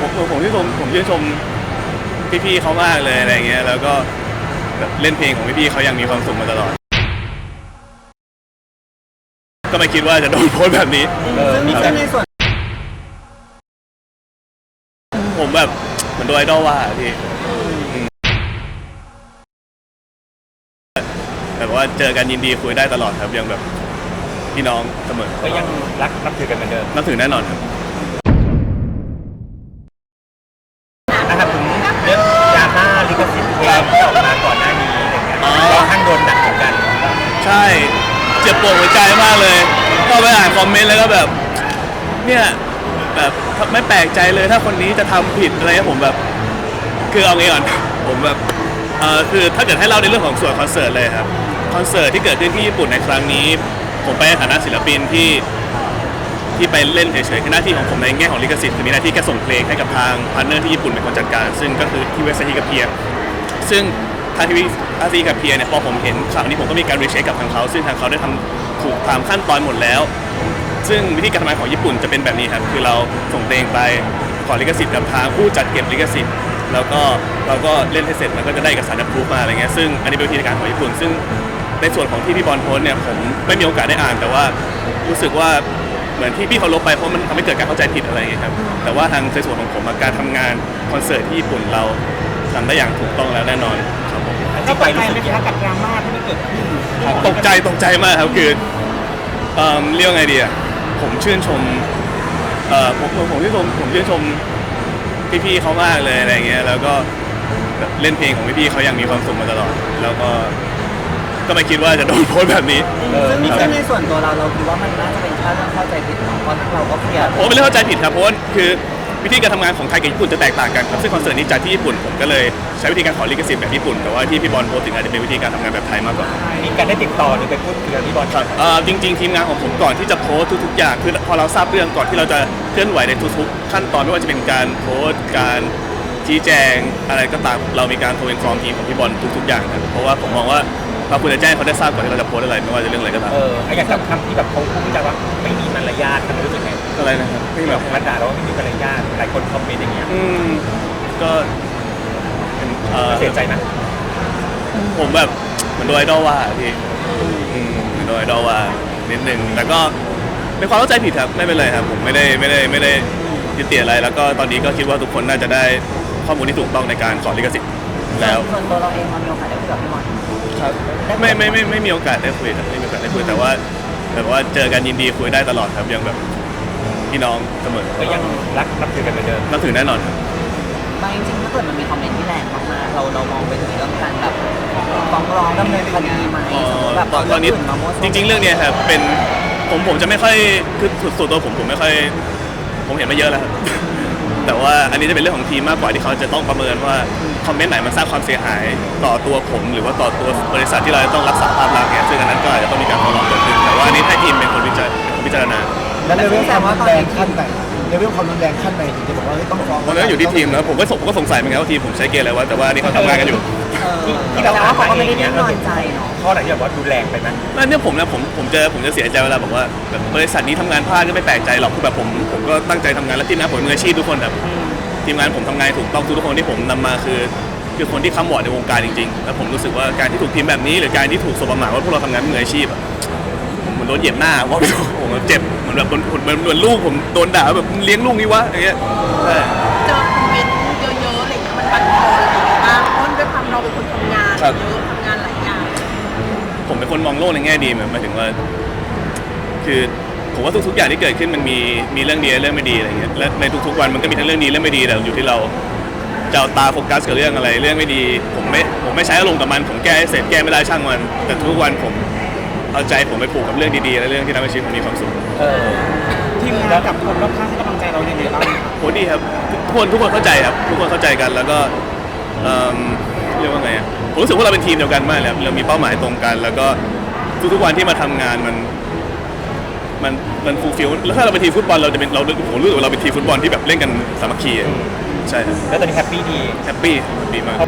ผมผมที่นชมผมชื่นชมพี่ๆเขามากเลยอะไรเงี้ยแล้วก็แบบเล่นเพลงของพี่ๆเขายังมีความสุขมาตลอด ก็ไม่คิดว่าจะโดนโพสต์แบบนี้เออมีซึ่งในส่วนผมแบบเหมือนโดนไอดอลว่าอะพี่อืมแบบว่าเจอกันยินดีคุยได้ตลอดครับยังแบบพี่น้องเสมอก็ยังรักนับถือกันเหมือนเดิมนับถือแน่นอนครับนะครับถึงเรื่องดราม่าลิขสิทธิ์เพลงที่ออกมาก่อนหน้านี้อะไรเงี้ย อ๋อ ก็ข้างโดนหนักเหมือนกัน ใช่ เจ็บป วดหัวใจมากเลยก็ไปอ่านคอมเมนต์แล้วก็แบบ เนี่ยแบบไม่แปลกใจเลยถ้าคนนี้จะทำผิดอะไรผมแบบ คือเอางี้ก่อน ผมแบบเออคือถ้าเกิดให้เล่าในเรื่องของส่วนคอนเสิร์ตเลยครับคอนเสิร์ตที่เกิดขึ้นที่ญี่ปุ่นในครั้งนี้ ผมไปในฐานะศิลปินที่ที่ไปเล่นเฉยๆคือหน้าที่ของผมในแง่ของลิขสิทธิ์คือมีหน้าที่แค่ส่งเพลงให้กับทางพาร์ทเนอร์ที่ญี่ปุ่นเป็นคนจัดการ ซึ่งก็คือที่เวสต์ฮิกาเพีย ซึ่ง ทางทีวีอาซีกับเพียเนี่ยพอผมเห็นข่าวนี้ผมก็มีการรีเช็คกับทางเขาซึ่งทางเขาได้ทำถูกตามขั้นตอนหมดแล้ว ซึ่งวิธีการทำงานของญี่ปุ่นจะเป็นแบบนี้ครับคือเราส่งเพลงไปขอลิขสิทธิ์กับทางผู้จัดเก็บลิขสิทธิ์ แล้วก็เราก็เล่นให้เสร็จมันก็จะได้เอกสารรับรู้มาอะไรเงี้ยซึ่งอันนี้เป็นวิธีการของญี่ปุ่น ซึ่งในส่วนของที่พี่บอลโพสต์เนี่ยผมไม่มีโอกาสได้อ่าน แต่ว่ารู้สึกว่าเหมือนที่พี่เขาลบไปเพราะมันทำให้เกิดการเข้าใจผิดอะไรเงี้ยครับแต่ว่าทางในส่วนของผมอะการทำงานคอนเสิร์ตที่ญี่ปุ่นเรา ทำได้อย่างถูกต้องแล้วแน่นอนครับผมที่ไปรู้สึกยังไงกับดราม่าที่มันเกิดขึ้นตกใจตกใจมากครับคือเอิ่มเรียกว่าไงดีอะผมชื่นชมเอ่อผมผมผมชื่นชมผมชื่นชมพี่ๆเขามากเลยอะไรเงี้ยแล้วก็แบบเล่นเพลงของพี่ๆเขายังมีความสุขมาตลอด แล้วก็ก็ไม่คิดว่าจะโดนโพสต์แบบนี้เออมีซึ่งในส่วนตัวเราเราคิดว่ามันน่าจะเป็นแค่เรื่องเข้าใจผิดเนาะเพราะเราก็เคลียร์ผมไม่ได้เข้าใจผิดครับเพราะว่าคือ วิธีการทำงานของไทยกับญี่ปุ่นจะแตกต่างกันครับซึ่งคอนเสิร์ตนี้จัดที่ญี่ปุ่นผมก็เลยใช้วิธีการขอลิขสิทธิ์แบบญี่ปุ่นแต่ว่าที่พี่บอลโพสต์ถึงอาจจะเป็นวิธีการทำงานแบบไทยมากกว่า มีการได้ติดต่อหรือไปพูดคุยกับพี่บอลครับเอ่อจริงๆทีมงานของผมก่อนที่จะโพสต์ทุกๆอย่างคือพอเราทราบเรื่องก่อนที่เราจะเคลื่อนไหวในทุกๆขั้นตอนไม่ว่าจะเป็นการโพสต์การชี้แจงอะไรก็ตามเรามีการโทรอินฟอร์มทีมของพี่บอลทุกๆอย่างครับเพราะว่าผมมองว่าเราควรจะแจ้งเขาได้ทราบก่อนที่เราจะโพสต์อะไรไม่ว่าจะเรื่องอะไรก็ตาม เออไอ้อย่างกับคำที่แบบเขาพูดจะว่า อะไรนะครับที่แบบมันด่าเราว่าไม่มีมารยาทหลายคนคอมเมนต์อย่างเงี้ยอืมก็เป็นเอ่อเสียใจนะผมแบบเหมือนโดนไอดอลว่าอะพี่อืมเหมือนโดนไอดอลว่านิดนึงแต่ก็เป็นความเข้าใจผิดครับไม่เป็นไรครับ ผมไม่ได้ไม่ได้ไม่ได้ยึดติดอะไร แล้วก็ตอนนี้ก็คิดว่าทุกคนน่าจะได้ข้อมูลที่ถูกต้องในการขอลิขสิทธิ์แล้ว ส่วนตัวเราเองมันมีโอกาสได้คุยกับพี่บอลครับไม่ไม่ไม่ไม่มีโอกาสได้คุยครับไม่มีโอกาสได้คุยแต่ว่าแบบว่าเจอกันยินดีคุยได้ตลอดครับยังแบบ พี่น้องเสมอก็ยังรักนับถือกันเหมือนเดิมนับถือแน่นอนครับ บางจริงๆถ้าเกิดมันมีคอมเมนต์ที่แรงมากๆเราเรามองไปถึงเรื่องการแบบฟ้องร้องดำเนินคดีไหมอ๋อสมมติแบบตอนตอนนี้เรื่องอื่มามั่วจซั่วริง ๆ เรื่องเนี้ยครับเป็นผมผมจะไม่ค่อยคือส่วนตัวผมผมไม่ค่อย ผมเห็นมาเยอะแล้วครับ แต่ว่าอันนี้จะเป็นเรื่องของทีมมากกว่าที่เขาจะต้องประเมินว่าคอมเมนต์ไหนมันสร้างความเสียหายต่อตัวผมหรือว่าต่อตัวบริษัทที่เราจะต้องรักษาภาพลักษณ์เนี่ยซึ่งอันนั้นก็อาจจะต้องมีการฟ้องร้องเกิดขึ้นแต่ว่าอันนี้ให้ทีมเป็นคนวิจารเป็นคนพิจารณา แล้วเลเวลความรุนแรงขั้นไหนเลเวลความรุนแรงขั้นไหนถึงจะบอกว่าเฮ้ยต้องฟ้องเพราะฉะนั้นอยู่ที่ทีมนะผมก็สงผมก็สงสัยเหมือนกันว่าทีมผมใช้เกณฑ์อะไรวะแต่ว่าอันนี่เขาทำงานกันอยู่เออที่แต่เราว่าเขาอ่านก็มาไม่เอได้งนิ่เนี่ยงนอนใจเนาะข้อไหนที่แบบว่าดูแรงไปไหมนั่นเนี่ยผมนะผมผมจะผมจะเสียใจเวลาบอกว่าแบบบริษัทนี้ทำงานพลาดก็ไม่แปลกใจหรอกคือแบบผมผมก็ตั้งใจทำงานและทีมงานผมมืออาชีพทุกคนแบบทีมงานผมทำงานถูกต้องทุกคนที่ผมนำมาคือ คือคนที่ค้ำวอร์ดในวงการจริงๆ แล้วผมรู้สึกว่าการที่ถูกพิมพ์แบบนี้ หรือการที่ถูกสบประมาทว่าพวกเราทำงานมืออาชีพอะเหมือนโดนเหยียบหน้าว่าไม่รู้ผมเจ็บ เหมือนแบบโดนเหมือนเหมือนลูกผมโดนด่าแบบมึงเลี้ยงลูกนี่วะอย่างเงี้ยใช่เจอคอมเมนต์เยอะๆอะไรอย่างเงี้ยมันบั่นทอนเราอย่างมากเพราะด้วยความเราเป็นคนทำงานเยอะทำงานหลายอย่างผมเป็นคนมองโลกในแง่ดีหมายถึงว่า คือผมว่าทุกๆอย่างที่เกิดขึ้นมันมีมีเรื่องดีและเรื่องไม่ดีอะไรเงี้ยและในทุกๆวันมันก็มีทั้งเรื่องดีเรื่องไม่ดีแต่อยู่ที่เราจะเอาตาโฟกัสกับเรื่องอะไร เรื่องไม่ดี ผมไม่ผมไม่ใช้อารมณ์กับมันผมแก้ให้เสร็จแก้ไม่ได้ช่างมัน แต่ทุกวันผมเอาใจผมไปผูกกับเรื่องดีๆและเรื่องที่ทำให้ชีวิตผมมีความสุข เออทีมงานกับคนรอบข้างให้กำลังใจเราอย่างไรบ้างโหดีครับทุกคนทุกคนเข้าใจครับ ทุกคนเข้าใจกันแล้วก็เอิ่มเรียกว่าไงอะผมรู้สึกว่าเราเป็นทีมเดียวกันมากเลยครับเรามีเป้าหมายตรงกัน แล้วก็ทุกๆวันที่มาทำงานมัน มันมันฟูลฟิลแล้วถ้าเราเป็นทีมฟุตบอลเราจะเป็นเราผมรู้สึกว่าเราเป็นทีมฟุตบอลที่แบบเล่นกันสามัคคีอะใช่ครับแล้วตอนนี้แฮปปี้ดี แฮปปี้แฮปปี้มาก